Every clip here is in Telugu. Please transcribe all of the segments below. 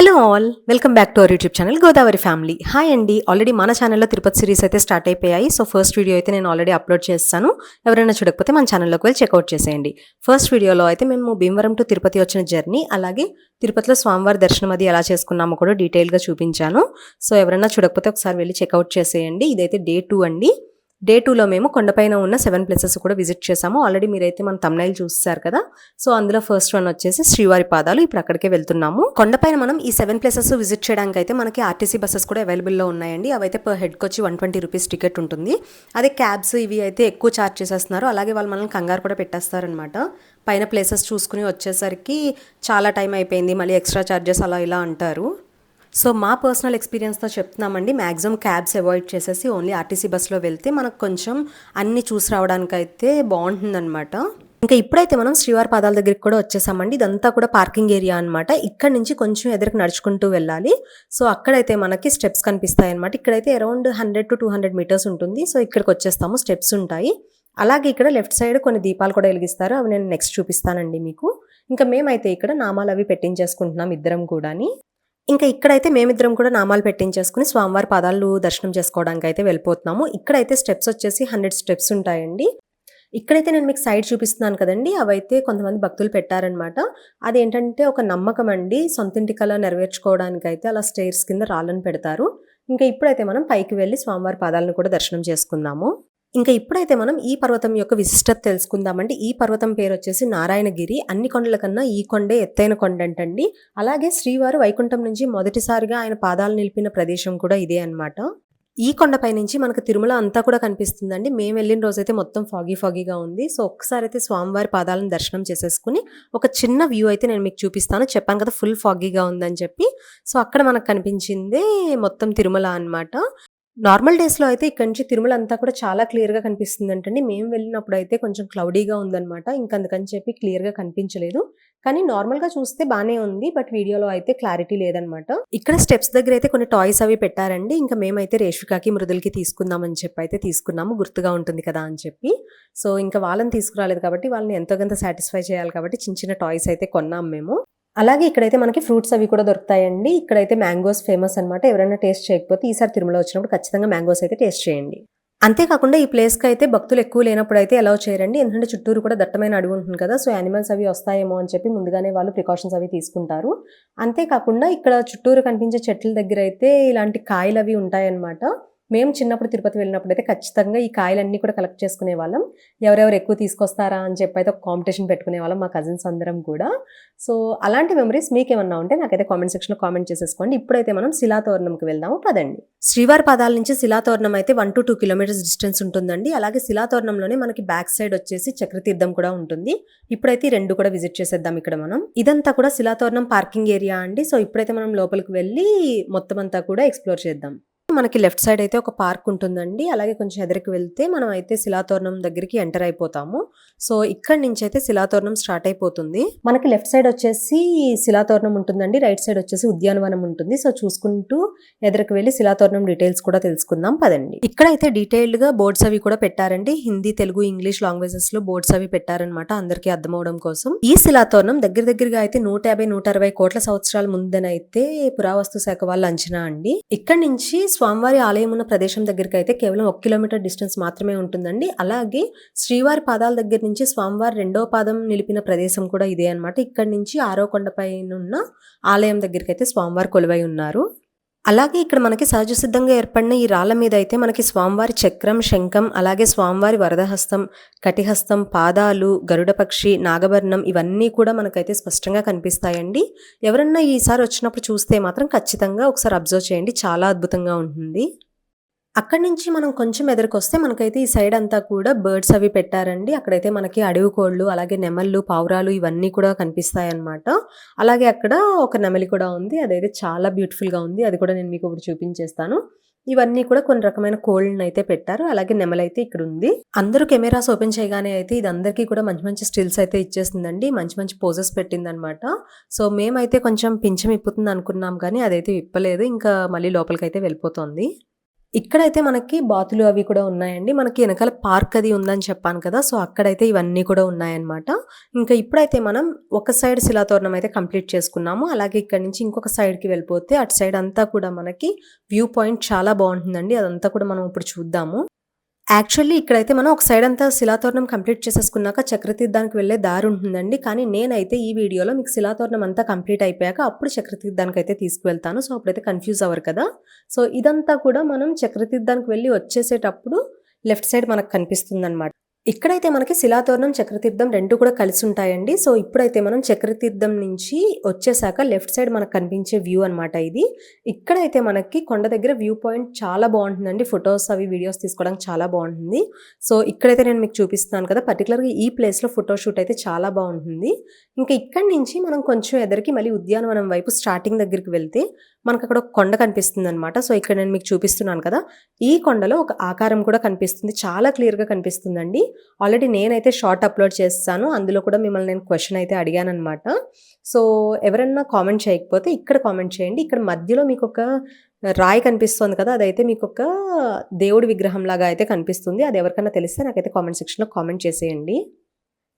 Hello all welcome back to our YouTube channel Godavari family hi అండి ఆల్రెడీ మన ఛానల్లో తిరుపతి సిరీస్ అయితే స్టార్ట్ అయిపోయాయి. సో ఫస్ట్ వీడియో అయితే నేను ఆల్రెడీ అప్లోడ్ చేస్తాను. ఎవరైనా చూడకపోతే మన ఛానల్లోకి వెళ్ళి చెక్అవుట్ చేసేయండి. ఫస్ట్ వీడియోలో అయితే మేము భీమవరం టు తిరుపతి వచ్చిన జర్నీ అలాగే తిరుపతిలో స్వామివారి దర్శనం అది ఎలా చేసుకున్నామో కూడా డీటెయిల్గా చూపించాను. సో ఎవరైనా చూడకపోతే ఒకసారి వెళ్ళి చెక్అవుట్ చేసేయండి. ఇదైతే డే టూ అండి. డే టూలో మేము కొండపైన ఉన్న సెవెన్ ప్లేసెస్ కూడా విజిట్ చేసాము ఆల్రెడీ మీరైతే మన తమిళ చూస్తారు కదా. సో అందులో ఫస్ట్ వన్ వచ్చేసి శ్రీవారి పాదాలు. ఇప్పుడు అక్కడికే వెళ్తున్నాము. కొండపైన మనం ఈ సెవెన్ ప్లేసెస్ విజిట్ చేయడానికి అయితే మనకి ఆర్టీసీ బస్సెస్ కూడా అవైలబుల్లో ఉన్నాయండి. అవైతే పర్ హెడ్కి వచ్చి వన్ ట్వంటీ రూపీస్ టికెట్ ఉంటుంది. అదే క్యాబ్స్ ఇవి అయితే ఎక్కువ ఛార్జ్ చేసేస్తున్నారు. అలాగే వాళ్ళు మనల్ని కంగారు కూడా పెట్టేస్తారనమాట పైన ప్లేసెస్ చూసుకుని వచ్చేసరికి చాలా టైం అయిపోయింది. మళ్ళీ ఎక్స్ట్రా ఛార్జెస్ అలా ఇలా అంటారు. సో మా పర్సనల్ ఎక్స్పీరియన్స్తో చెప్తున్నామండి మ్యాక్సిమం క్యాబ్స్ అవాయిడ్ చేసేసి ఓన్లీ ఆర్టీసీ బస్సులో వెళ్తే మనకు కొంచెం అన్ని చూసి రావడానికి అయితే బాగుంటుందన్నమాట. ఇంకా ఇప్పుడైతే మనం శ్రీవారి పాదాల దగ్గరికి కూడా వచ్చేసామండి. ఇదంతా కూడా పార్కింగ్ ఏరియా అనమాట ఇక్కడ నుంచి కొంచెం ఎదురుకు నడుచుకుంటూ వెళ్ళాలి. సో అక్కడైతే మనకి స్టెప్స్ కనిపిస్తాయి అనమాట ఇక్కడైతే around hundred to two hundred metres ఉంటుంది. సో ఇక్కడికి వచ్చేస్తాము. స్టెప్స్ ఉంటాయి. అలాగే ఇక్కడ లెఫ్ట్ సైడ్ కొన్ని దీపాలు కూడా వెలిగిస్తారు. అవి నేను నెక్స్ట్ చూపిస్తానండి మీకు. ఇంకా మేమైతే ఇక్కడ నామాలు అవి పెట్టించేసుకుంటున్నాం ఇద్దరం కూడాని. ఇంకా ఇక్కడైతే మేమిద్దరం కూడా నామాలు పెట్టించేసుకుని స్వామివారి పాదాలు దర్శనం చేసుకోవడానికి అయితే వెళ్ళిపోతున్నాము. ఇక్కడైతే స్టెప్స్ వచ్చేసి హండ్రెడ్ స్టెప్స్ ఉంటాయండి. ఇక్కడైతే నేను మీకు సైడ్ చూపిస్తున్నాను కదండి. అవైతే కొంతమంది భక్తులు పెట్టారనమాట. అదేంటంటే ఒక నమ్మకం అండి. సొంతింటి కళ నెరవేర్చుకోవడానికి అయితే అలా స్టేర్స్ కింద రాళ్ళను పెడతారు. ఇంకా ఇప్పుడైతే మనం పైకి వెళ్ళి స్వామివారి పాదాలను కూడా దర్శనం చేసుకుందాము. ఇంకా ఇప్పుడైతే మనం ఈ పర్వతం యొక్క విశిష్టత తెలుసుకుందామండి. ఈ పర్వతం పేరు వచ్చేసి నారాయణగిరి. అన్ని కొండల కన్నా ఈ కొండే ఎత్తైన కొండ అంటండి. అలాగే శ్రీవారు వైకుంఠం నుంచి మొదటిసారిగా ఆయన పాదాలు నిలిపిన ప్రదేశం కూడా ఇదే అనమాట ఈ కొండపై నుంచి మనకు తిరుమల అంతా కూడా కనిపిస్తుందండి. మేము వెళ్ళిన రోజైతే మొత్తం ఫాగీ ఫాగీగా ఉంది. సో ఒకసారి అయితే స్వామివారి పాదాలను దర్శనం చేసేసుకుని ఒక చిన్న వ్యూ అయితే నేను మీకు చూపిస్తాను. చెప్పాను కదా ఫుల్ ఫాగీగా ఉందని చెప్పి. సో అక్కడ మనకు కనిపించిందే మొత్తం తిరుమల అన్నమాట. నార్మల్ డేస్లో అయితే ఇక్కడ నుంచి తిరుమల అంతా కూడా చాలా క్లియర్గా కనిపిస్తుంది అంటండి మేము వెళ్ళినప్పుడు అయితే కొంచెం క్లౌడీగా ఉందన్నమాట. ఇంకా అందుకని చెప్పి క్లియర్గా కనిపించలేదు. కానీ నార్మల్గా చూస్తే బాగానే ఉంది. బట్ వీడియోలో అయితే క్లారిటీ లేదనమాట ఇక్కడ స్టెప్స్ దగ్గర అయితే కొన్ని టాయ్స్ అవి పెట్టారండి. ఇంకా మేమైతే రేష్మికాకి మృదులకి తీసుకుందామని చెప్పి అయితే తీసుకున్నాము. గుర్తుగా ఉంటుంది కదా అని చెప్పి. సో ఇంకా వాళ్ళని తీసుకురాలేదు కాబట్టి వాళ్ళని ఎంతో కొంత సాటిస్ఫై చేయాలి కాబట్టి చిన్న చిన్న టాయ్స్ అయితే కొన్నాం మేము. అలాగే ఇక్కడైతే మనకి ఫ్రూట్స్ అవి కూడా దొరుకుతాయండి. ఇక్కడైతే మ్యాంగోస్ ఫేమస్ అనమాట ఎవరైనా టేస్ట్ చేయకపోతే ఈసారి తిరుమల వచ్చినప్పుడు ఖచ్చితంగా మ్యాంగోస్ అయితే టేస్ట్ చేయండి. అంతేకాకుండా ఈ ప్లేస్కి అయితే భక్తులు ఎక్కువ లేనప్పుడు అయితే ఎలా చేయరండి. ఎందుకంటే చుట్టూరు కూడా దట్టమైన అడుగు ఉంటుంది కదా సో యానిమల్స్ అవి వస్తాయేమో అని చెప్పి ముందుగానే వాళ్ళు ప్రికాషన్స్ అవి తీసుకుంటారు. అంతేకాకుండా ఇక్కడ చుట్టూరు కనిపించే చెట్ల దగ్గర అయితే ఇలాంటి కాయలు అవి ఉంటాయన్నమాట. మేము చిన్నప్పుడు తిరుపతి వెళ్ళినప్పుడు అయితే ఖచ్చితంగా ఈ కాయలన్నీ కూడా కలెక్ట్ చేసుకునే వాళ్ళం. ఎవరెవరు ఎక్కువ తీసుకొస్తారా అని చెప్పి అయితే ఒక కాంపిటీషన్ పెట్టుకునే వాళ్ళం మా కజిన్స్ అందరం కూడా. సో అలాంటి మెమరీస్ మీకేమన్నా ఉంటే నాకైతే కామెంట్ సెక్షన్లో కామెంట్ చేసేసుకోండి. ఇప్పుడైతే మనం శిలాతోరణంకి వెళ్దాము. పదండి. శ్రీవారి పాదాల నుంచి శిలాతోరణం అయితే one to two kilometres distance ఉంటుందండి. అలాగే శిలాతోరణంలోనే మనకి బ్యాక్ సైడ్ వచ్చేసి చక్రతీర్థం కూడా ఉంటుంది. ఇప్పుడైతే రెండు కూడా విజిట్ చేసేద్దాం ఇక్కడ మనం. ఇదంతా కూడా శిలాతోరణం పార్కింగ్ ఏరియా అండి. సో ఇప్పుడైతే మనం లోపలికి వెళ్ళి మొత్తం అంతా కూడా ఎక్స్ప్లోర్ చేద్దాం. మనకి లెఫ్ట్ సైడ్ అయితే ఒక పార్క్ ఉంటుందండి. అలాగే కొంచెం ఎదురుకి వెళ్తే మనం అయితే శిలాతోరణం దగ్గరికి ఎంటర్ అయిపోతాము. సో ఇక్కడ నుంచి అయితే శిలాతోరణం స్టార్ట్ అయిపోతుంది. మనకి లెఫ్ట్ సైడ్ వచ్చేసి శిలాతోరణం ఉంటుందండి. రైట్ సైడ్ వచ్చేసి ఉద్యానవనం ఉంటుంది. సో చూసుకుంటూ ఎదురుకు వెళ్ళి శిలాతోరణం డీటెయిల్స్ కూడా తెలుసుకుందాం. పదండి. ఇక్కడ అయితే డీటెయిల్డ్గా బోర్డ్స్ అవి కూడా పెట్టారండి. హిందీ తెలుగు ఇంగ్లీష్ లాంగ్వేజెస్లో బోర్డ్స్ అవి పెట్టారనమాట అందరికీ అర్థం అవడం కోసం. ఈ శిలాతోరణం దగ్గర దగ్గరగా అయితే నూట యాభై నూట అరవై కోట్ల సంవత్సరాల ముందనైతే పురావస్తు శాఖ వాళ్ళ అంచనా అండి. ఇక్కడ నుంచి స్వామివారి ఆలయం ఉన్న ప్రదేశం దగ్గరికి అయితే కేవలం ఒక కిలోమీటర్ డిస్టెన్స్ మాత్రమే ఉంటుందండి. అలాగే శ్రీవారి పాదాల దగ్గర నుంచి స్వామివారి రెండో పాదం నిలిపిన ప్రదేశం కూడా ఇదే అన్నమాట. ఇక్కడ నుంచి ఆరో కొండపైన ఉన్న ఆలయం దగ్గరికి అయితే స్వామివారు కొలువై ఉన్నారు. అలాగే ఇక్కడ మనకి సహజ సిద్ధంగా ఏర్పడిన ఈ రాళ్ళ మీద అయితే మనకి స్వామివారి చక్రం శంఖం అలాగే స్వామివారి వరదహస్తం కటిహస్తం పాదాలు గరుడ పక్షి నాగభరణం ఇవన్నీ కూడా మనకైతే స్పష్టంగా కనిపిస్తాయండి. ఎవరన్నా ఈసారి వచ్చినప్పుడు చూస్తే మాత్రం ఖచ్చితంగా ఒకసారి అబ్జర్వ్ చేయండి. చాలా అద్భుతంగా ఉంటుంది. అక్కడి నుంచి మనం కొంచెం ఎదురుకొస్తే మనకైతే ఈ సైడ్ అంతా కూడా బర్డ్స్ అవి పెట్టారండి. అక్కడైతే మనకి అడవి కోళ్ళు అలాగే నెమళ్ళు పావురాలు ఇవన్నీ కూడా కనిపిస్తాయి అన్నమాట అలాగే అక్కడ ఒక నెమలి కూడా ఉంది. అదైతే చాలా బ్యూటిఫుల్గా ఉంది. అది కూడా నేను మీకు ఇప్పుడు చూపించేస్తాను. ఇవన్నీ కూడా కొన్ని రకమైన కోళ్ళని అయితే పెట్టారు. అలాగే నెమలైతే ఇక్కడ ఉంది. అందరూ కెమెరాస్ ఓపెన్ చేయగానే అయితే ఇది అందరికీ కూడా మంచి మంచి స్టిల్స్ అయితే ఇచ్చేస్తుందండి మంచి మంచి పోజెస్ పెట్టిందనమాట సో మేమైతే కొంచెం పింఛం ఇప్పుతుంది అనుకున్నాం కానీ అదైతే విప్పలేదు ఇంకా మళ్ళీ లోపలికి అయితే వెళ్ళిపోతుంది. ఇక్కడైతే మనకి బాతులు అవి కూడా ఉన్నాయండి. మనకి వెనకాల పార్క్ అది ఉందని చెప్పాను కదా! సో, అక్కడైతే ఇవన్నీ కూడా ఉన్నాయన్నమాట. ఇంకా ఇప్పుడైతే మనం ఒక సైడ్ శిలాతోరణం అయితే కంప్లీట్ చేసుకున్నాము. అలాగే ఇక్కడ నుంచి ఇంకొక సైడ్‌కి వెళ్ళిపోతే అటు సైడ్ అంతా కూడా మనకి వ్యూ పాయింట్ చాలా బాగుంటుందండి అదంతా కూడా మనం ఇప్పుడు చూద్దాము. యాక్చువల్లీ ఇక్కడైతే మనం ఒక సైడ్ అంతా శిలాతోరణం కంప్లీట్ చేసేసుకున్నాక చక్రతీర్థానికి వెళ్ళే దారి ఉంటుందండి. కానీ నేనైతే ఈ వీడియోలో మీకు శిలాతోరణం అంతా కంప్లీట్ అయిపోయాక అప్పుడు చక్రతీర్థానికైతే తీసుకువెళ్తాను. సో, అప్పుడైతే కన్‌ఫ్యూజ్ అవ్వరు కదా! సో, ఇదంతా కూడా మనం చక్రతీర్థానికి వెళ్ళి వచ్చేసేటప్పుడు లెఫ్ట్ సైడ్ మనకు కనిపిస్తుందనమాట. ఇక్కడైతే మనకి శిలాతోరణం, చక్రతీర్థం రెండు కూడా కలిసి ఉంటాయండి సో, ఇప్పుడైతే మనం చక్రతీర్థం నుంచి వచ్చేసాక లెఫ్ట్ సైడ్ మనకు కనిపించే వ్యూ అనమాట ఇది. ఇక్కడైతే మనకి కొండ దగ్గర వ్యూ పాయింట్ చాలా బాగుంటుందండి ఫొటోస్ అవి వీడియోస్ తీసుకోవడానికి చాలా బాగుంటుంది సో, ఇక్కడైతే నేను మీకు చూపిస్తున్నాను కదా! పర్టికులర్గా ఈ ప్లేస్‌లో ఫోటో షూట్ అయితే చాలా బాగుంటుంది ఇంకా ఇక్కడి నుంచి మనం కొంచెం ఎదరికి మళ్ళీ ఉద్యానవనం వైపు స్టార్టింగ్ దగ్గరికి వెళ్తే మనకు అక్కడ ఒక కొండ కనిపిస్తుంది అనమాట సో, ఇక్కడ నేను మీకు చూపిస్తున్నాను కదా! ఈ కొండలో ఒక ఆకారం కూడా కనిపిస్తుంది. చాలా క్లియర్‌గా కనిపిస్తుందండి. ఆల్రెడీ నేనైతే షార్ట్ అప్‌లోడ్ చేస్తాను అందులో కూడా మిమ్మల్ని నేను క్వశ్చన్ అయితే అడిగాననమాట. సో, ఎవరన్నా కామెంట్ చేయకపోతే ఇక్కడ కామెంట్ చేయండి. ఇక్కడ మధ్యలో మీకొక రాయి కనిపిస్తోంది కదా! అదైతే మీకొక దేవుడి విగ్రహంలాగా అయితే కనిపిస్తుంది. అది ఎవరికైనా తెలిస్తే నాకైతే కామెంట్ సెక్షన్‌లో కామెంట్ చేసేయండి.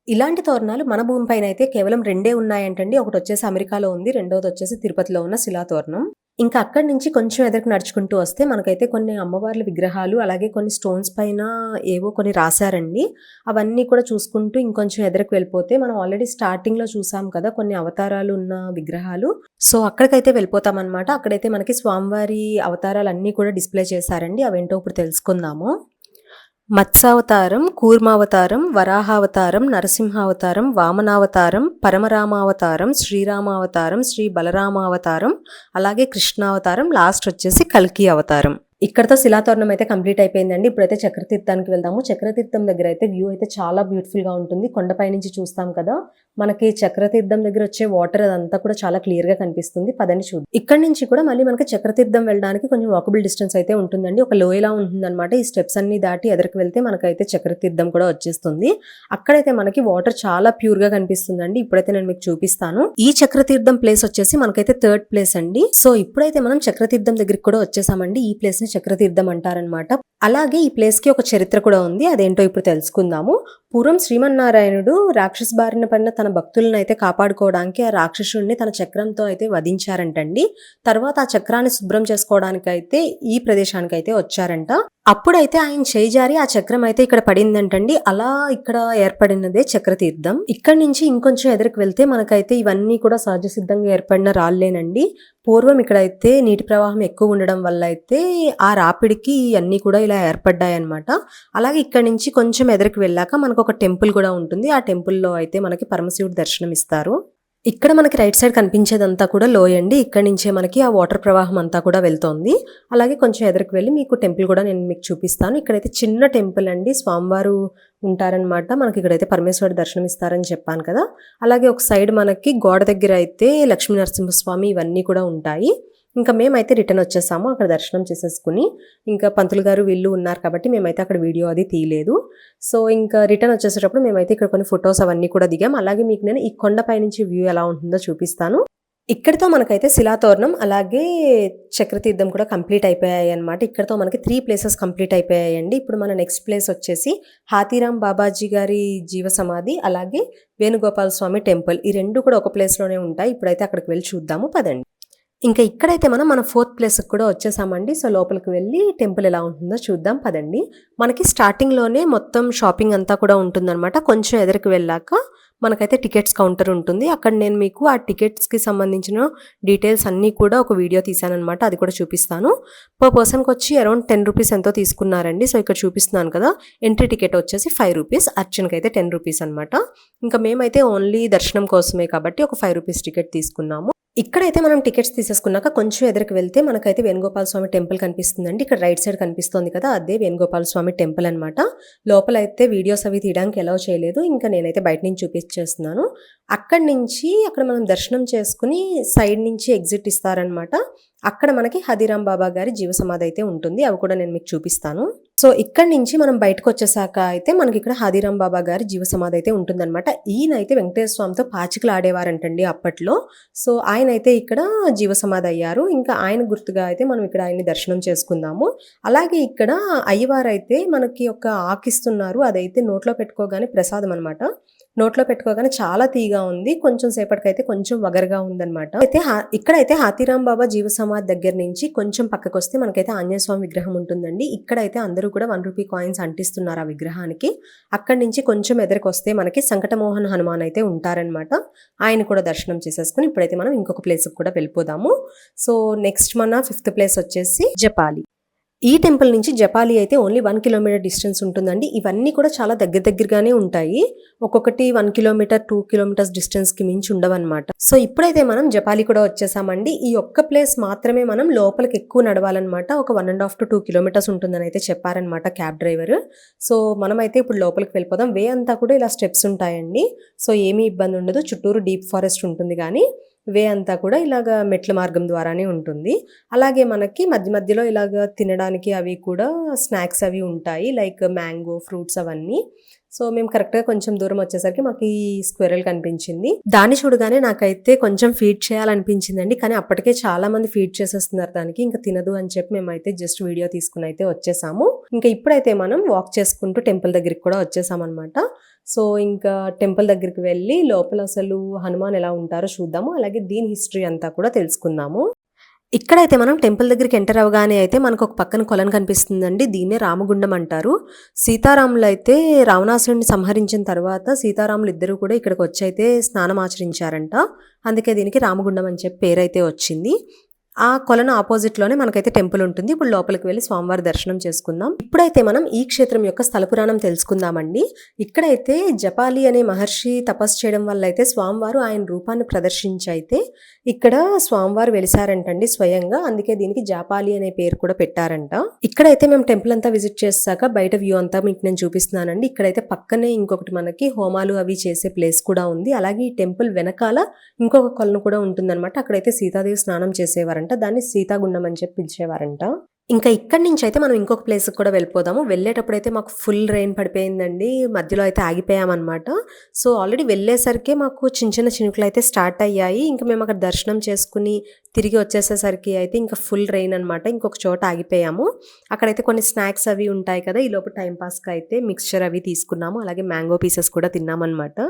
ఇలాంటి తోరణాలు మన భూమి పైన అయితే కేవలం రెండే ఉన్నాయంటండి. ఒకటి వచ్చేసి అమెరికాలో ఉంది. రెండోది వచ్చేసి తిరుపతిలో ఉన్న శిలాతోరణం. ఇంకా అక్కడి నుంచి కొంచెం ఎదురుకు నడుచుకుంటూ వస్తే మనకైతే కొన్ని అమ్మవార్ల విగ్రహాలు, అలాగే కొన్ని స్టోన్స్ పైన ఏవో కొన్ని రాశారండి. అవన్నీ కూడా చూసుకుంటూ ఇంకొంచెం ఎదురుకు వెళ్ళిపోతే మనం ఆల్రెడీ స్టార్టింగ్‌లో చూసాం కదా! కొన్ని అవతారాలు ఉన్న విగ్రహాలు. సో, అక్కడికైతే వెళ్ళిపోతామన్నమాట అక్కడైతే మనకి స్వామివారి అవతారాలు అన్నీ కూడా డిస్‌ప్లే చేశారండి. అవేంటో ఇప్పుడు తెలుసుకుందాము. మత్స్యావతారం, కూర్మావతారం, వరాహావతారం, నరసింహావతారం, వామనావతారం, పరమరామావతారం, శ్రీరామావతారం, శ్రీ బలరామావతారం, అలాగే కృష్ణావతారం, లాస్ట్ వచ్చేసి కల్కి అవతారం. ఇక్కడతో శిలాతోరణం అయితే కంప్లీట్ అయిపోయిందండి. ఇప్పుడైతే చక్రతీర్థానికి వెళ్దాము. చక్రతీర్థం దగ్గర అయితే వ్యూ అయితే చాలా బ్యూటిఫుల్‌గా ఉంటుంది. కొండపై నుంచి చూస్తాం కదా! మనకి చక్రతీర్థం దగ్గర వచ్చే వాటర్ అదంతా కూడా చాలా క్లియర్‌గా కనిపిస్తుంది. పదండి చూద్దాం. ఇక్కడ నుంచి కూడా మళ్ళీ మనకి చక్రతీర్థం వెళ్ళడానికి కొంచెం వాకబుల్ డిస్టెన్స్ అయితే ఉంటుందండి. ఒక లోయలా ఉంటుందన్నమాట. ఈ స్టెప్స్ అన్ని దాటి ఎదరికి వెళ్తే మనకైతే చక్రతీర్థం కూడా వచ్చేస్తుంది. అక్కడైతే మనకి వాటర్ చాలా ప్యూర్‌గా కనిపిస్తుందండి. ఇప్పుడైతే నేను మీకు చూపిస్తాను. ఈ చక్రతీర్థం ప్లేస్ వచ్చేసి మనకైతే థర్డ్ ప్లేస్ అండి. సో, ఇప్పుడైతే మనం చక్రతీర్థం దగ్గరికి కూడా వచ్చేసామండి. ఈ ప్లేస్‌ని చక్రతీర్థం అంటారనమాట. అలాగే ఈ ప్లేస్‌కి ఒక చరిత్ర కూడా ఉంది. అదేంటో ఇప్పుడు తెలుసుకుందాము. పూర్వం శ్రీమన్నారాయణుడు రాక్షస బారిన పడిన తన భక్తులను అయితే కాపాడుకోవడానికి ఆ రాక్షసుడిని తన చక్రంతో అయితే వధించారంటండి. తర్వాత ఆ చక్రాన్ని శుభ్రం చేసుకోవడానికైతే ఈ ప్రదేశానికి అయితే వచ్చారంట. అప్పుడైతే ఆయన చేయి జారి ఆ చక్రం అయితే ఇక్కడ పడిందంటండి. అలా ఇక్కడ ఏర్పడినదే చక్రతీర్థం. ఇక్కడ నుంచి ఇంకొంచెం ఎదురుకు వెళ్తే మనకైతే ఇవన్నీ కూడా సహజ సిద్ధంగా ఏర్పడిన రాళ్ళేనండి. పూర్వం ఇక్కడైతే నీటి ప్రవాహం ఎక్కువ ఉండడం వల్ల అయితే ఆ రాపిడికి అన్నీ కూడా ఇలా ఏర్పడ్డాయన్నమాట. అలాగే ఇక్కడ నుంచి కొంచెం ఎదురుకు వెళ్ళాక మనకు ఒక టెంపుల్ కూడా ఉంటుంది. ఆ టెంపుల్‌లో అయితే మనకి పరమశివుడు దర్శనమిస్తారు. ఇక్కడ మనకి రైట్ సైడ్ కనిపించేదంతా కూడా లోయండి. ఇక్కడ నుంచే మనకి ఆ వాటర్ ప్రవాహం అంతా కూడా వెళ్తోంది. అలాగే కొంచెం ఎదురుకు వెళ్ళి మీకు టెంపుల్ కూడా నేను మీకు చూపిస్తాను. ఇక్కడైతే చిన్న టెంపుల్ అండి. స్వామివారు ఉంటారనమాట. మనకి ఇక్కడైతే పరమేశ్వరుడు దర్శనం ఇస్తారని చెప్పాను కదా! అలాగే ఒక సైడ్ మనకి గోడ దగ్గర అయితే లక్ష్మీ నరసింహస్వామి ఇవన్నీ కూడా ఉంటాయి. ఇంకా మేమైతే రిటర్న్ వచ్చేసాము. అక్కడ దర్శనం చేసేసుకుని ఇంకా పంతులు గారు వీళ్ళు ఉన్నారు కాబట్టి మేమైతే అక్కడ వీడియో అది తీయలేదు. సో, ఇంకా రిటర్న్ వచ్చేసేటప్పుడు మేమైతే ఇక్కడ కొన్ని ఫొటోస్ అవన్నీ కూడా దిగాం. అలాగే మీకు నేను ఈ కొండపై నుంచి వ్యూ ఎలా ఉంటుందో చూపిస్తాను. ఇక్కడితో మనకైతే శిలాతోరణం అలాగే చక్రతీర్థం కూడా కంప్లీట్ అయిపోయాయి అనమాట ఇక్కడితో మనకి త్రీ ప్లేసెస్ కంప్లీట్ అయిపోయాయండి. ఇప్పుడు మన నెక్స్ట్ ప్లేస్ వచ్చేసి హాతీరామ్ బాబాజీ గారి జీవ సమాధి, అలాగే వేణుగోపాల స్వామి టెంపుల్. ఈ రెండు కూడా ఒక ప్లేస్‌లోనే ఉంటాయి. ఇప్పుడైతే అక్కడికి వెళ్ళి చూద్దాము పదండి. ఇంకా ఇక్కడైతే మనం మన ఫోర్త్ ప్లేస్‌కి కూడా వచ్చేసామండి. సో, లోపలికి వెళ్ళి టెంపుల్ ఎలా ఉంటుందో చూద్దాం పదండి. మనకి స్టార్టింగ్‌లోనే మొత్తం షాపింగ్ అంతా కూడా ఉంటుందన్నమాట. కొంచెం ఎదురుకు వెళ్ళాక మనకైతే టికెట్స్ కౌంటర్ ఉంటుంది. అక్కడ నేను మీకు ఆ టికెట్స్‌కి సంబంధించిన డీటెయిల్స్ అన్నీ కూడా ఒక వీడియో తీశాననమాట. అది కూడా చూపిస్తాను. పర్ పర్సన్‌కి వచ్చి అరౌండ్ 10 రూపీస్ ఎంతో తీసుకున్నారండి. సో, ఇక్కడ చూపిస్తున్నాను కదా! ఎంట్రీ టికెట్ వచ్చేసి ఫైవ్ రూపీస్. అర్జన్కి అయితే టెన్ రూపీస్ అనమాట. ఇంకా మేమైతే ఓన్లీ దర్శనం కోసమే కాబట్టి ఒక ఫైవ్ రూపీస్ టికెట్ తీసుకున్నాము. ఇక్కడైతే మనం టికెట్స్ తీసేసుకున్నాక కొంచెం ఎదురుకు వెళ్తే మనకైతే వేణుగోపాల స్వామి టెంపుల్ కనిపిస్తుందండి. ఇక్కడ రైట్ సైడ్ కనిపిస్తోంది కదా! అదే వేణుగోపాల స్వామి టెంపుల్ అనమాట. లోపలైతే వీడియోస్ అవి తీయడానికి అలౌ చేయలేదు. ఇంకా నేనైతే బయట నుంచి చూపించేస్తున్నాను. అక్కడి నుంచి అక్కడ మనం దర్శనం చేసుకుని సైడ్ నుంచి ఎగ్జిట్ ఇస్తారనమాట. అక్కడ మనకి హదిరామ్ బాబా గారి జీవ సమాధి అయితే ఉంటుంది. అవి కూడా నేను మీకు చూపిస్తాను. సో ఇక్కడ నుంచి మనం బయటకు వచ్చేసాక అయితే మనకి ఇక్కడ హదిరామ్ బాబా గారి జీవ సమాధి అయితే ఉంటుందన్నమాట. ఈయన అయితే వెంకటేశ్వర స్వామితో పాచికలు ఆడేవారంటండి అప్పట్లో. సో ఆయన అయితే ఇక్కడ జీవ సమాధి అయ్యారు. ఇంకా ఆయన గుర్తుగా అయితే మనం ఇక్కడ ఆయన్ని దర్శనం చేసుకుందాము. అలాగే ఇక్కడ అయ్యవారు అయితే మనకి ఒక ఆకిస్తున్నారు. అదైతే నోట్లో పెట్టుకోగానే ప్రసాదం అనమాట నోట్లో పెట్టుకోగానే చాలా తీగా ఉంది. కొంచెం సేపటికైతే కొంచెం వగరగా ఉందన్నమాట. అయితే ఇక్కడైతే హాతీరాం బాబా జీవ సమాధి దగ్గర నుంచి కొంచెం పక్కకు వస్తే మనకైతే ఆంజనేయ స్వామి విగ్రహం ఉంటుందండి. ఇక్కడైతే అందరూ కూడా వన్ రూపీ కాయిన్స్ అంటిస్తున్నారు ఆ విగ్రహానికి. అక్కడి నుంచి కొంచెం ఎదురుకు వస్తే మనకి సంకటమోహన్ హనుమాన్ అయితే ఉంటారనమాట ఆయన కూడా దర్శనం చేసేసుకుని ఇప్పుడైతే మనం ఇంకొక ప్లేస్కి కూడా వెళ్ళిపోదాము. సో నెక్స్ట్ మన ఫిఫ్త్ ప్లేస్ వచ్చేసి జపాలి. ఈ టెంపుల్ నుంచి జపాలి అయితే ఓన్లీ వన్ కిలోమీటర్ డిస్టెన్స్ ఉంటుందండి. ఇవన్నీ కూడా చాలా దగ్గర దగ్గరగానే ఉంటాయి. ఒక్కొక్కటి వన్ కిలోమీటర్ టూ కిలోమీటర్స్ డిస్టెన్స్కి మించి ఉండవన్నమాట. సో ఇప్పుడైతే మనం జపాలి కూడా వచ్చేసామండి. ఈ ఒక్క ప్లేస్ మాత్రమే మనం లోపలికి ఎక్కువ నడవాలన్నమాట. ఒక one and half to two kilometres ఉంటుందని అయితే చెప్పారనమాట క్యాబ్ డ్రైవర్. సో మనమైతే ఇప్పుడు లోపలికి వెళ్ళిపోదాం. వే అంతా కూడా ఇలా స్టెప్స్ ఉంటాయండి. సో ఏమీ ఇబ్బంది ఉండదు. చుట్టూరు డీప్ ఫారెస్ట్ ఉంటుంది కానీ వే అంతా కూడా ఇలాగ మెట్ల మార్గం ద్వారానే ఉంటుంది. అలాగే మనకి మధ్య మధ్యలో ఇలాగ తినడానికి అవి కూడా స్నాక్స్ అవి ఉంటాయి. లైక్ మ్యాంగో ఫ్రూట్స్ అవన్నీ. సో మేము కరెక్ట్గా కొంచెం దూరం వచ్చేసరికి మాకు ఈ స్క్వెరల్ కనిపించింది. దాన్ని చూడగానే నాకైతే కొంచెం ఫీడ్ చేయాలనిపించిందండి. కానీ అప్పటికే చాలా మంది ఫీడ్ చేసేస్తున్నారు దానికి. ఇంకా తినదు అని చెప్పి మేమైతే జస్ట్ వీడియో తీసుకుని అయితే వచ్చేసాము. ఇంకా ఇప్పుడైతే మనం వాక్ చేసుకుంటూ టెంపుల్ దగ్గరికి కూడా వచ్చేసామన్నమాట. సో ఇంకా టెంపుల్ దగ్గరికి వెళ్ళి లోపల అసలు హనుమాన్ ఎలా ఉంటారో చూద్దాము. అలాగే దీని హిస్టరీ అంతా కూడా తెలుసుకుందాము. ఇక్కడైతే మనం టెంపుల్ దగ్గరికి ఎంటర్ అవగానే అయితే మనకు ఒక పక్కన కొలను కనిపిస్తుందండి. దీన్నే రామగుండం అంటారు. సీతారాములు అయితే రావణాసురుడిని సంహరించిన తర్వాత సీతారాములు ఇద్దరు కూడా ఇక్కడికి వచ్చి అయితే స్నానం ఆచరించారంట. అందుకే దీనికి రామగుండం అని చెప్పి పేరైతే వచ్చింది. ఆ కొలను ఆపోజిట్లోనే మనకైతే టెంపుల్ ఉంటుంది. ఇప్పుడు లోపలికి వెళ్ళి స్వామివారి దర్శనం చేసుకుందాం. ఇప్పుడైతే మనం ఈ క్షేత్రం యొక్క స్థల పురాణం తెలుసుకుందామండి. ఇక్కడైతే జపాలి అనే మహర్షి తపస్సు చేయడం వల్ల అయితే స్వామివారు ఆయన రూపాన్ని ప్రదర్శించి అయితే ఇక్కడ స్వామివారు వెలిసారంటండి స్వయంగా. అందుకే దీనికి జాపాలి అనే పేరు కూడా పెట్టారంట. ఇక్కడైతే మేము టెంపుల్ అంతా విజిట్ చేశాక బయట వ్యూ అంతా మీకు నేను చూపిస్తున్నానండి. ఇక్కడైతే పక్కనే ఇంకొకటి మనకి హోమాలు అవి చేసే ప్లేస్ కూడా ఉంది. అలాగే ఈ టెంపుల్ వెనకాల ఇంకొక కొలను కూడా ఉంటుందన్నమాట. అక్కడైతే సీతాదేవి స్నానం చేసేవారంట. దాన్ని సీతాగుండం అని చెప్పి పిలిచేవారంట ఇంకా ఇక్కడి నుంచి అయితే మనం ఇంకొక ప్లేస్కి కూడా వెళ్ళిపోదాము. వెళ్ళేటప్పుడు అయితే మాకు ఫుల్ రెయిన్ పడిపోయిందండి. మధ్యలో అయితే ఆగిపోయామన్నమాట. సో ఆల్రెడీ వెళ్ళేసరికి మాకు చిన్న చిన్న చినుకులు అయితే స్టార్ట్ అయ్యాయి. ఇంకా మేము అక్కడ దర్శనం చేసుకుని తిరిగి వచ్చేసేసరికి అయితే ఇంకా ఫుల్ రెయిన్ అనమాట ఇంకొక చోట ఆగిపోయాము. అక్కడైతే కొన్ని స్నాక్స్ అవి ఉంటాయి కదా ఈ లోపు టైంపాస్కి అయితే మిక్స్చర్ అవి తీసుకున్నాము. అలాగే మ్యాంగో పీసెస్ కూడా తిన్నామన్నమాట.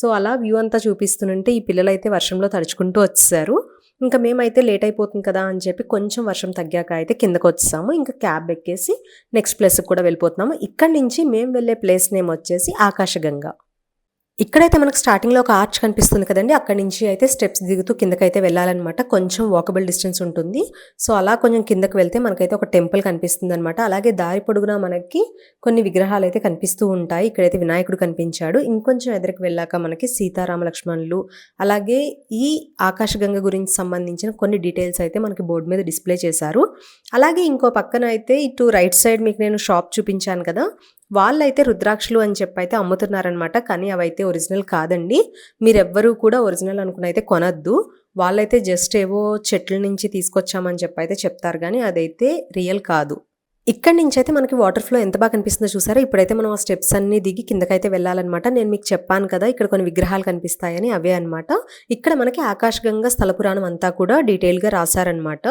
సో అలా వ్యూ అంతా చూపిస్తుంటే ఈ పిల్లలు అయితే వర్షంలో తడుచుకుంటూ వచ్చేసారు. ఇంకా మేమైతే లేట్ అయిపోతుంది కదా అని చెప్పి కొంచెం వర్షం తగ్గాక అయితే కిందకు వచ్చేసాము. ఇంకా క్యాబ్ ఎక్కేసి నెక్స్ట్ ప్లేస్కి కూడా వెళ్ళిపోతున్నాము. ఇక్కడి నుంచి మేము వెళ్ళే ప్లేస్ నేమ్ వచ్చేసి ఆకాశగంగా. ఇక్కడైతే మనకు స్టార్టింగ్లో ఒక ఆర్చ్ కనిపిస్తుంది కదండి. అక్కడి నుంచి అయితే స్టెప్స్ దిగుతూ కిందకైతే వెళ్ళాలన్నమాట. కొంచెం వాకబుల్ డిస్టెన్స్ ఉంటుంది. సో అలా కొంచెం కిందకి వెళ్తే మనకైతే ఒక టెంపుల్ కనిపిస్తుంది అనమాట అలాగే దారి పొడుగునా మనకి కొన్ని విగ్రహాలు అయితే కనిపిస్తూ ఉంటాయి. ఇక్కడైతే వినాయకుడు కనిపించాడు. ఇంకొంచెం ఎదురుకు వెళ్ళాక మనకి సీతారామ లక్ష్మణులు అలాగే ఈ ఆకాశగంగ గురించి సంబంధించిన కొన్ని డీటెయిల్స్ అయితే మనకి బోర్డు మీద డిస్ప్లే చేశారు. అలాగే ఇంకో పక్కన అయితే ఇటు రైట్ సైడ్ మీకు నేను షాప్ చూపించాను కదా. వాళ్ళైతే రుద్రాక్షలు అని చెప్పి అయితే అమ్ముతున్నారనమాట కానీ అవైతే ఒరిజినల్ కాదండి. మీరెవ్వరూ కూడా ఒరిజినల్ అనుకుని అయితే కొనద్దు. వాళ్ళైతే జస్ట్ ఏవో చెట్ల నుంచి తీసుకొచ్చామని చెప్పి అయితే చెప్తారు. కానీ అదైతే రియల్ కాదు. ఇక్కడ నుంచి అయితే మనకి వాటర్ ఫ్లో ఎంత బాగా కనిపిస్తుందో చూసారా? ఇప్పుడైతే మనం ఆ స్టెప్స్ అన్ని దిగి కిందకైతే వెళ్ళాలన్నమాట. నేను మీకు చెప్పాను కదా ఇక్కడ కొన్ని విగ్రహాలు కనిపిస్తాయని అవే అన్నమాట. ఇక్కడ మనకి ఆకాశగంగా స్థల పురాణం అంతా కూడా డీటెయిల్గా రాశారనమాట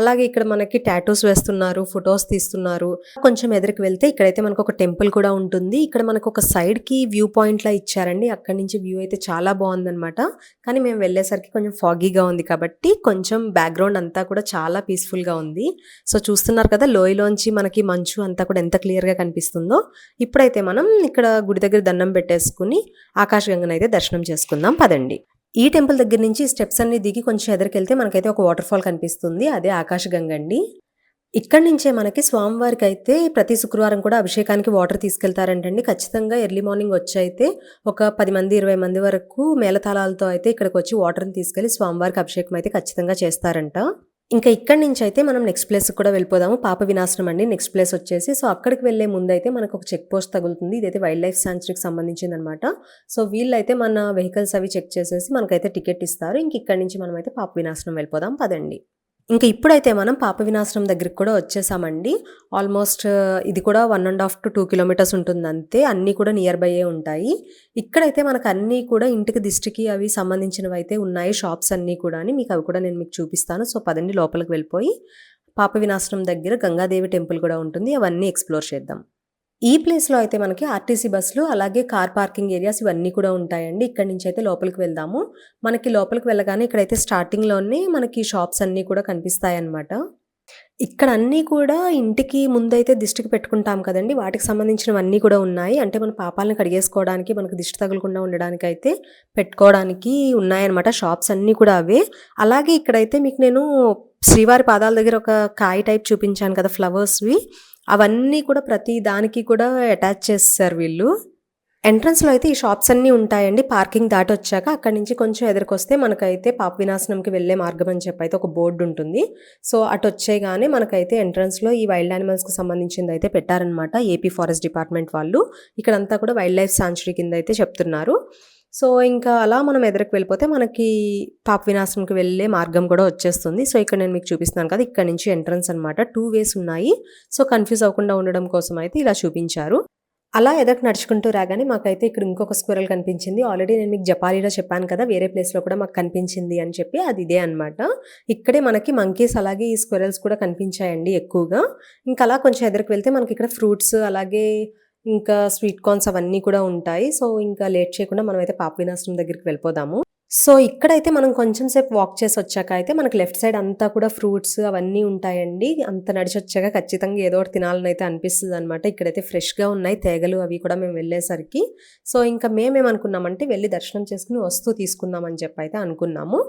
అలాగే ఇక్కడ మనకి టాటూస్ వేస్తున్నారు ఫొటోస్ తీస్తున్నారు. కొంచెం ఎదురుకు వెళ్తే ఇక్కడైతే మనకు ఒక టెంపుల్ కూడా ఉంటుంది. ఇక్కడ మనకు ఒక సైడ్కి వ్యూ పాయింట్ లా ఇచ్చారండి. అక్కడి నుంచి వ్యూ అయితే చాలా బాగుందనమాట కానీ మేము వెళ్ళేసరికి కొంచెం ఫాగీగా ఉంది కాబట్టి కొంచెం బ్యాక్గ్రౌండ్ అంతా కూడా చాలా పీస్ఫుల్గా ఉంది. సో చూస్తున్నారు కదా లోయలోంచి మనకి మంచు అంతా కూడా ఎంత క్లియర్గా కనిపిస్తుందో ఇప్పుడైతే మనం ఇక్కడ గుడి దగ్గర దండం పెట్టేసుకుని ఆకాశగంగనైతే అయితే దర్శనం చేసుకుందాం. పదండి. ఈ టెంపుల్ దగ్గర నుంచి స్టెప్స్ అన్ని దిగి కొంచెం ఎదురుకెళ్తే మనకైతే ఒక వాటర్ ఫాల్ కనిపిస్తుంది. అదే ఆకాశగంగ అండి. ఇక్కడి నుంచే మనకి స్వామివారికి అయితే ప్రతి శుక్రవారం కూడా అభిషేకానికి వాటర్ తీసుకెళ్తారంటండి. ఖచ్చితంగా ఎర్లీ మార్నింగ్ వచ్చి అయితే ఒక పది మంది ఇరవై మంది వరకు మేళతాళాలతో అయితే ఇక్కడికి వచ్చి వాటర్ని తీసుకెళ్ళి స్వామివారికి అభిషేకం అయితే ఖచ్చితంగా చేస్తారంట. ఇంకా ఇక్కడి నుంచి అయితే మనం నెక్స్ట్ ప్లేస్ కూడా వెళ్ళిపోదాము. పాప వినాశనం అండి. నెక్స్ట్ ప్లేస్ వచ్చేసి సో అక్కడికి వెళ్ళే ముందు అయితే మనకు ఒక చెక్ పోస్ట్ తగులుతుంది. ఇదైతే వైల్డ్ లైఫ్ సాంచురీకి సంబంధించింది అనమాట సో వీళ్ళైతే మన వెహికల్స్ అవి చెక్ చేసేసి మనకైతే టికెట్ ఇస్తారు. ఇంక ఇక్కడి నుంచి మనం అయితే పాప వినాశనం వెళ్ళిపోదాం. పదండి. ఇంకా ఇప్పుడైతే మనం పాప వినాశనం దగ్గరికి కూడా వచ్చేసామండి. ఆల్మోస్ట్ ఇది కూడా one and half to two kilometres ఉంటుంది అంతే అన్నీ కూడా నియర్ బైయే ఉంటాయి. ఇక్కడైతే మనకు అన్నీ కూడా ఇంటికి దిష్టికి అవి సంబంధించినవి అయితే ఉన్నాయి. షాప్స్ అన్నీ కూడా మీకు అవి కూడా నేను మీకు చూపిస్తాను. సో పదండి లోపలికి వెళ్ళిపోయి పాప వినాశనం దగ్గర గంగాదేవి టెంపుల్ కూడా ఉంటుంది. అవన్నీ ఎక్స్ప్లోర్ చేద్దాం. ఈ ప్లేస్లో అయితే మనకి ఆర్టీసీ బస్సులు అలాగే కార్ పార్కింగ్ ఏరియాస్ ఇవన్నీ కూడా ఉంటాయండి. ఇక్కడ నుంచి అయితే లోపలికి వెళ్దాము. మనకి లోపలికి వెళ్ళగానే ఇక్కడైతే స్టార్టింగ్లోనే మనకి షాప్స్ అన్నీ కూడా కనిపిస్తాయి అన్నమాట ఇక్కడ అన్నీ కూడా ఇంటికి ముందైతే దిష్టికి పెట్టుకుంటాం కదండి. వాటికి సంబంధించినవన్నీ కూడా ఉన్నాయి. అంటే మన పాపాలను కడిగేసుకోవడానికి మనకు దిష్టి తగలకుండా ఉండడానికి అయితే పెట్టుకోవడానికి ఉన్నాయన్నమాట షాప్స్ అన్నీ కూడా అవే. అలాగే ఇక్కడైతే మీకు నేను శ్రీవారి పాదాల దగ్గర ఒక కాయ టైప్ చూపించాను కదా ఫ్లవర్స్వి అవన్నీ కూడా ప్రతి దానికి కూడా అటాచ్ చేస్తారు వీళ్ళు. ఎంట్రన్స్లో అయితే ఈ షాప్స్ అన్నీ ఉంటాయండి. పార్కింగ్ దాటి వచ్చాక అక్కడి నుంచి కొంచెం ఎదురుకొస్తే మనకైతే పాప వినాశనంకి వెళ్ళే మార్గం అని చెప్పి అయితే ఒక బోర్డు ఉంటుంది. సో అటు వచ్చేగానే మనకైతే ఎంట్రన్స్లో ఈ వైల్డ్ యానిమల్స్కి సంబంధించింది అయితే పెట్టారనమాట ఏపీ ఫారెస్ట్ డిపార్ట్మెంట్ వాళ్ళు. ఇక్కడంతా కూడా వైల్డ్ లైఫ్ సాంచురీ కింద అయితే చెప్తున్నారు. సో ఇంకా అలా మనం ఎదురుకు వెళ్ళిపోతే మనకి పాప వినాశనంకి వెళ్ళే మార్గం కూడా వచ్చేస్తుంది. సో ఇక్కడ నేను మీకు చూపిస్తున్నాను కదా ఇక్కడ నుంచి ఎంట్రన్స్ అనమాట టూ వేస్ ఉన్నాయి. సో కన్ఫ్యూజ్ అవ్వకుండా ఉండడం కోసం అయితే ఇలా చూపించారు. అలా ఎదకు నడుచుకుంటూ రాగానే మాకైతే ఇక్కడ ఇంకొక స్క్వరల్ కనిపించింది. ఆల్రెడీ నేను మీకు జపాలీలో చెప్పాను కదా వేరే ప్లేస్లో కూడా మాకు కనిపించింది అని చెప్పి అది ఇదే అనమాట ఇక్కడే మనకి మంకీస్ అలాగే ఈ స్క్వరల్స్ కూడా కనిపించాయండి ఎక్కువగా. ఇంకా అలా కొంచెం ఎదురుకు వెళ్తే మనకి ఇక్కడ ఫ్రూట్స్ అలాగే ఇంకా స్వీట్ కార్న్స్ అవన్నీ కూడా ఉంటాయి. సో ఇంకా లేట్ చేయకుండా మనం అయితే పాప వినాశనం దగ్గరికి వెళ్ళిపోదాము. సో ఇక్కడైతే మనం కొంచెం సేపు వాక్ చేసి వచ్చాక అయితే మనకి లెఫ్ట్ సైడ్ అంతా కూడా ఫ్రూట్స్ అవన్నీ ఉంటాయండి. అంత నడిచి వచ్చాక ఖచ్చితంగా ఏదో ఒకటి తినాలని అయితే అనిపిస్తుంది అనమాట ఇక్కడైతే ఫ్రెష్గా ఉన్నాయి తేగలు అవి కూడా మేము వెళ్ళేసరికి. సో ఇంకా మేమేమనుకున్నామంటే వెళ్ళి దర్శనం చేసుకుని వస్తూ తీసుకుందామని చెప్పి అయితే అనుకున్నాము.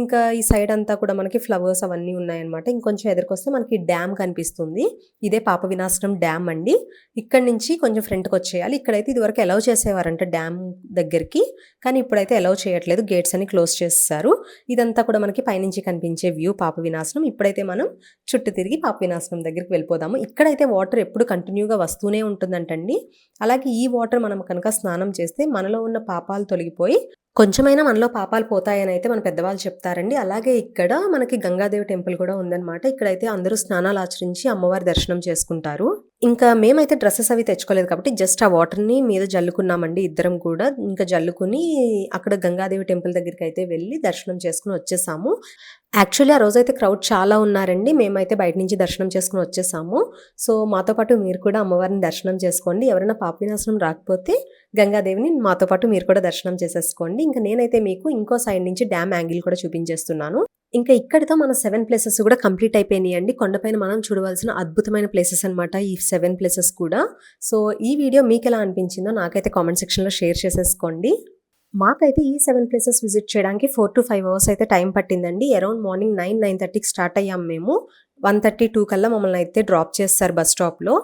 ఇంకా ఈ సైడ్ అంతా కూడా మనకి ఫ్లవర్స్ అవన్నీ ఉన్నాయన్నమాట. ఇంకొంచెం ఎదురుకొస్తే మనకి డ్యామ్ కనిపిస్తుంది. ఇదే పాప వినాశనం డ్యామ్ అండి. ఇక్కడ నుంచి కొంచెం ఫ్రంట్కి వచ్చేయాలి. ఇక్కడైతే ఇదివరకు అలౌ చేసేవారంట డ్యామ్ దగ్గరికి. కానీ ఇప్పుడైతే అలౌ చేయట్లేదు. గేట్స్ అని క్లోజ్ చేస్తారు. ఇదంతా కూడా మనకి పైనుంచి కనిపించే వ్యూ పాప వినాశనం. ఇప్పుడైతే మనం చుట్టూ తిరిగి పాప వినాశనం దగ్గరికి వెళ్ళిపోదాము. ఇక్కడైతే వాటర్ ఎప్పుడు కంటిన్యూగా వస్తూనే ఉంటుందంటండి. అలాగే ఈ వాటర్ మనం కనుక స్నానం చేస్తే మనలో ఉన్న పాపాలు తొలగిపోయి కొంచెమైనా మనలో పాపాలు పోతాయని అయితే మన పెద్దవాళ్ళు చెప్తారండి. అలాగే ఇక్కడ మనకి గంగాదేవి టెంపుల్ కూడా ఉందన్నమాట. ఇక్కడైతే అందరూ స్నానాలు ఆచరించి అమ్మవారి దర్శనం చేసుకుంటారు. ఇంకా మేమైతే డ్రెస్సెస్ అవి తెచ్చుకోలేదు కాబట్టి జస్ట్ ఆ వాటర్ని మీద జల్లుకున్నామండి ఇద్దరం కూడా. ఇంకా జల్లుకుని అక్కడ గంగాదేవి టెంపుల్ దగ్గరికి అయితే వెళ్ళి దర్శనం చేసుకుని వచ్చేసాము. యాక్చువల్లీ ఆ రోజైతే క్రౌడ్ చాలా ఉన్నారండి. మేమైతే బయట నుంచి దర్శనం చేసుకుని వచ్చేసాము. సో మాతో పాటు మీరు కూడా అమ్మవారిని దర్శనం చేసుకోండి. ఎవరైనా పాపినాశనం రాకపోతే గంగాదేవిని మాతో పాటు మీరు కూడా దర్శనం చేసేసుకోండి. ఇంకా నేనైతే మీకు ఇంకో సైడ్ నుంచి డ్యామ్ యాంగిల్ కూడా చూపించేస్తున్నాను. ఇంకా ఇక్కడితో మన సెవెన్ ప్లేసెస్ కూడా కంప్లీట్ అయిపోయినాయి అండి కొండపైన మనం చూడవలసిన అద్భుతమైన ప్లేసెస్ అనమాట ఈ సెవెన్ ప్లేసెస్ కూడా. సో ఈ వీడియో మీకు ఎలా అనిపించిందో నాకైతే కామెంట్ సెక్షన్లో షేర్ చేసేసుకోండి. మాకైతే ఈ సెవెన్ ప్లేసెస్ విజిట్ చేయడానికి ఫోర్ టు ఫైవ్ అవర్స్ అయితే టైం పట్టిందండి. అరౌండ్ మార్నింగ్ నైన్ నైన్ థర్టీకి స్టార్ట్ అయ్యాం మేము. వన్ థర్టీ టూ కల్లా మమ్మల్ని అయితే డ్రాప్ చేస్తారు బస్ స్టాప్లో.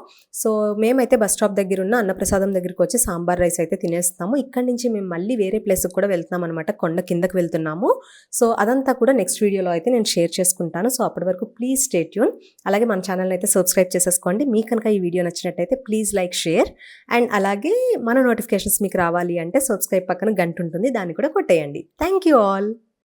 సో మేమైతే బస్ స్టాప్ దగ్గర ఉన్న అన్నప్రసాదం దగ్గరికి వచ్చి సాంబార్ రైస్ అయితే తినేస్తాము ఇక్కడ నుంచి మేము మళ్ళీ వేరే ప్లేస్కి కూడా వెళ్తున్నాం అనమాట కొండ కిందకి వెళ్తున్నాము. సో అదంతా కూడా నెక్స్ట్ వీడియోలో అయితే నేను షేర్ చేసుకుంటాను. సో అప్పటి వరకు ప్లీజ్ స్టేట్యూన్ అలాగే మన ఛానల్ అయితే సబ్స్క్రైబ్ చేసేసుకోండి. మీకు కనుక ఈ వీడియో నచ్చినట్టయితే ప్లీజ్ లైక్ షేర్ అండ్ అలాగే మన నోటిఫికేషన్స్ మీకు రావాలి అంటే సబ్స్క్రైబ్ పక్కన గంట ఉంటుంది. దాన్ని కూడా కొట్టేయండి. Thank you all.